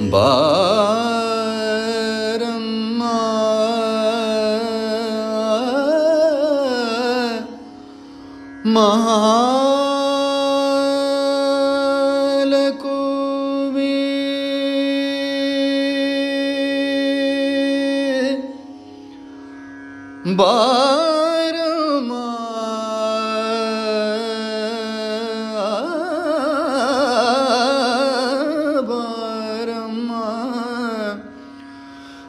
ഭാരം മഹാലകൂവി ഭാ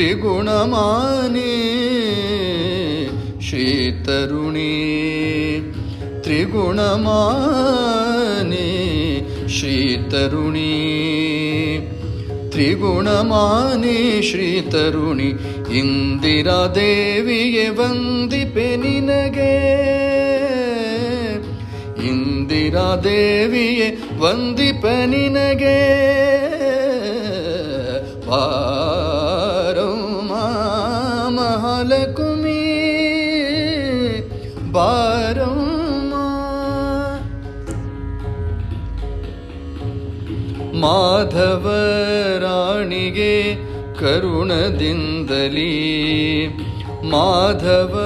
ತ್ರಿಗುಣಮಾನಿ ಶ್ರೀತರುಣಿ ತ್ರಿಗುಣಮಾನಿ ಶ್ರೀತರುಣಿ ತ್ರಿಗುಣಮಾನಿ ಶ್ರೀತರುಣಿ ಇಂದಿರಾ ದೇವಿಗೆ ವಂದಿಪೆ ನಿನಗೆ. ಇಂದಿರಾ ದೇವಿಯೇ ವಂದಿಪೆ ಮಾಧವ ರಾಣಿಗೆ ಕರುಣದಿಂದಲೀ. ಮಾಧವ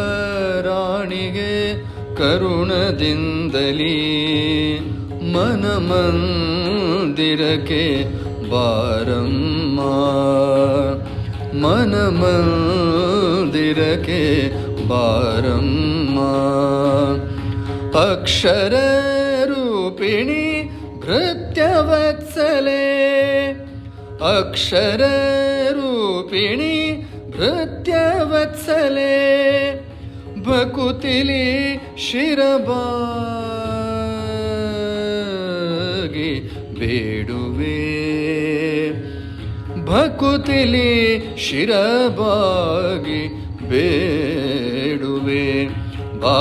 ರಾಣಿಗೆ ಕರುಣದಿಂದಲೀ. ಮನಮಂದಿರಕ್ಕೆ ಬಾರಮ್ಮ. ಮನಮಂದಿರಕ್ಕೆ ಬಾರಮ್ಮ. ಅಕ್ಷರ ರೂಪಿಣಿ भृत्यवत्सले। अक्षररूपिणि भृत्यवत्सले। भकुतिली शिरबागे बेडुवे। भकुतिली शिरबागे बेडुवे। बा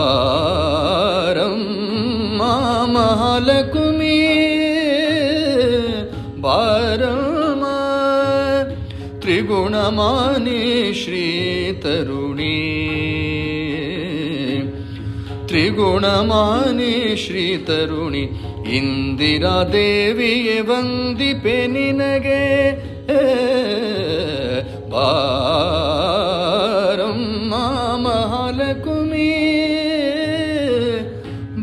ಬಾರಮ್ಮ ತ್ರಿಗುಣಮಾನಿ ಶ್ರೀತರುಣಿ ತ್ರಿಗುಣಮಾನಿ ಶ್ರೀತರುಣಿ ಇಂದಿರಾ ದೇವಿಯೇ ವಂದಿಪೆ ನಿನಗೆ. ಬಾರಮ್ಮ ಮಹಾಲಕುಮಿ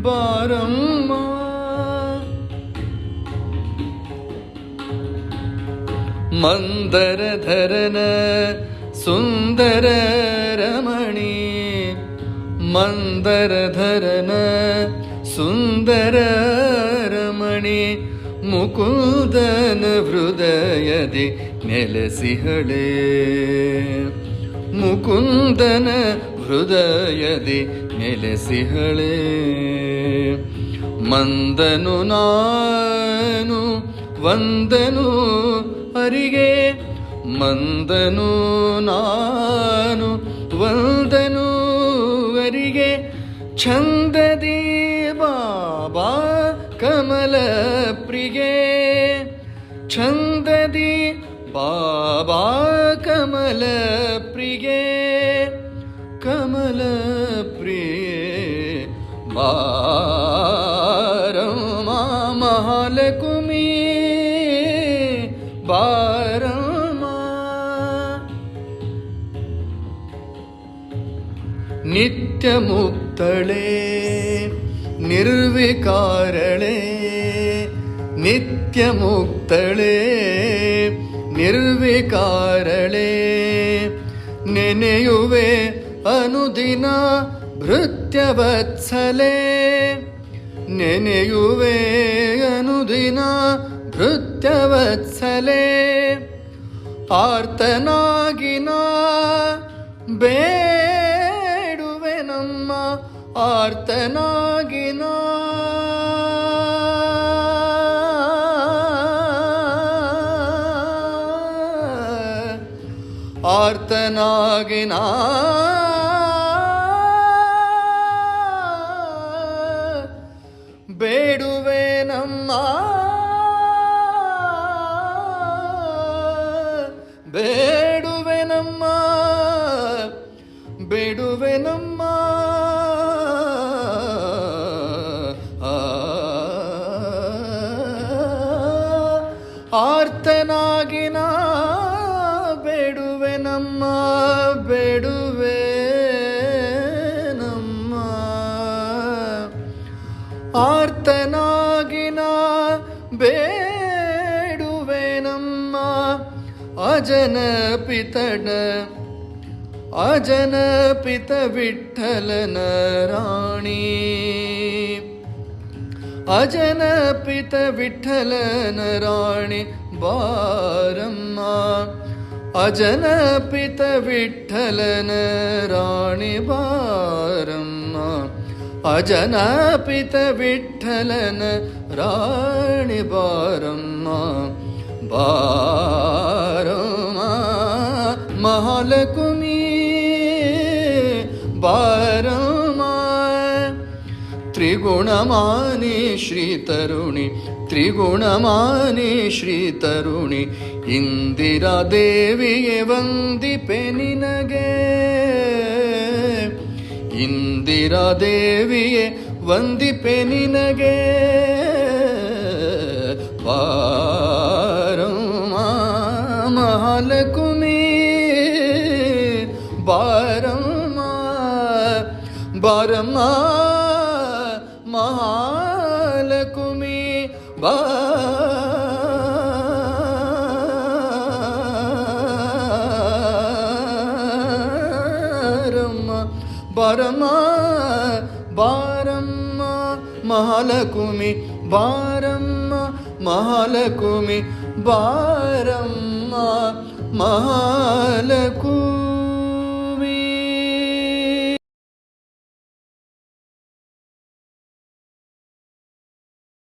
ಬಾರಮ್ಮ. ಮಂದರಧರನ ಸುಂದರ ರಮಣಿ ಮಂದರಧರನ ಸುಂದರ ರಮಣಿ ಮುಕುಂದನ ಹೃದಯದಿ ನೆಲೆಸಿಹಳೆ ಮುಕುಂದನ ಹೃದಯದಿ ನೆಲೆಸಿಹಳೆ ಮಂದನು ನಾನು ವಂದನು ಅರಿಗೆ ಮಂದನು ನಾನು ವಂದನು ಅರಿಗೆ ಛಂದದಿ ಬಾಬಾ ಕಮಲ ಪ್ರಿಗೆ ಛಂದದಿ ಬಾಬಾ ಕಮಲ ಪ್ರಿಗೆ ಕಮಲ ನಿತ್ಯ ಮುಕ್ತಳೆ ನಿರ್ವಿಕಾರಳೆ ನಿತ್ಯ ಮುಕ್ತಳೆ ನಿರ್ವಿಕಾರಳೆ. ನೆನೆಯುವೆ ಅನುದಿನ ಭೃತ್ಯವತ್ಸಲೆ ನೆನೆಯುವೆ ಅನುದಿನ ಭೃತ್ಯವತ್ಸಲೆ. ಆರ್ತನಾಗಿನ ಬೇ ಆರ್ತನಾಗಿನ ಆರ್ತನಾಗಿನ ಬೇಡುವೆ ನಮ್ಮ ಬೇಡುವೆ ನಮ್ಮ ಬೇಡುವೆ ನಮ್ಮ ಬೇಡುವೆ ನಮ್ಮ ಆರ್ತನಾಗಿನ ಬೇಡುವೆ ನಮ್ಮ ಅಜನ ಪಿತಡ, ಅಜನ ಪಿತ ವಿಠಲನ ರಾಣಿ. ಅಜನ ಪಿತ ವಿಠಲನ ರಾಣಿ ಬಾರಮ್ಮ अजन पितविठ्ठलन राणि राणिवारम् अजन पितविठ्ठलन राणी बारं बारमा महलकुमी बारमा त्रिगुणमानि श्रीतरुणि ತ್ರಿಗುಣಮಾನಿ ಶ್ರೀ ತರುಣಿ ಇಂದಿರಾ ದೇವಿಗೆ ವಂದಿಪೆ ನಿನಗೆ. ಇಂದಿರಾ ದೇವಿಯೇ ವಂದಿಪೆ ನಿನಗೆ. ಬಾರಮ್ಮ ಮಹಾಲಕುಮಿ ಬಾರಮ್ಮ ಬಾರಮ್ಮ ಮಹಾಲಕುಮಿ బారమ్మ బారమ్మ బారమ్మ మహాలకుమి బారమ్మ మహాలకుమి బారమ్మ మహాలకుమి